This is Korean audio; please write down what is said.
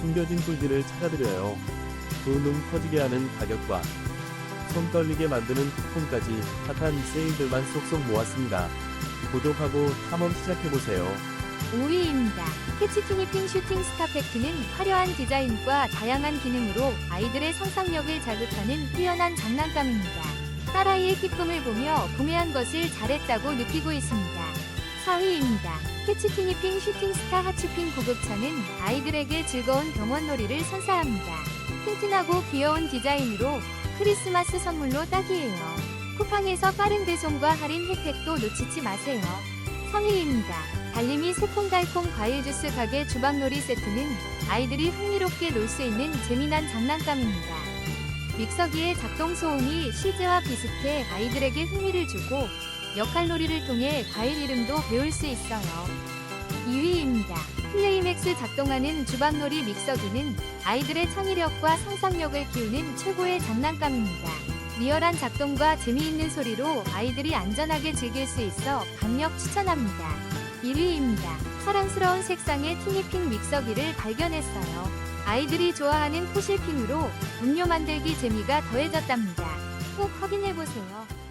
숨겨진 꿀들을 찾아드려요. 두눈 커지게 하는 가격과 손 떨리게 만드는 쿠폰까지 핫한 세일들만 쏙쏙 모았습니다. 구독하고 탐험 시작해보세요. 5위입니다. 캐치티니핑 슈팅 스타 팩트는 화려한 디자인과 다양한 기능으로 아이들의 상상력을 자극하는 뛰어난 장난감입니다. 딸아이의 기쁨을 보며 구매한 것을 잘했다고 느끼고 있습니다. 4위입니다. 캐치티니핑 슈팅 스타 하츄핑 구급차는 아이들에게 즐거운 병원놀이를 선사합니다. 튼튼하고 귀여운 디자인으로 크리스마스 선물로 딱이에요. 쿠팡에서 빠른 배송과 할인 혜택도 놓치지 마세요. 3위입니다. 달림이 새콤달콤 과일 주스 가게 주방놀이 세트는 아이들이 흥미롭게 놀 수 있는 재미난 장난감입니다. 믹서기의 작동 소음이 실제와 비슷해 아이들에게 흥미를 주고 역할놀이를 통해 과일 이름도 배울 수 있어요. 2위입니다. 플레이맥스 작동하는 주방놀이 믹서기는 아이들의 창의력과 상상력을 키우는 최고의 장난감입니다. 리얼한 작동과 재미있는 소리로 아이들이 안전하게 즐길 수 있어 강력 추천합니다. 1위입니다. 사랑스러운 색상의 티니핑 믹서기를 발견했어요. 아이들이 좋아하는 포실핑으로 음료 만들기 재미가 더해졌답니다. 꼭 확인해보세요.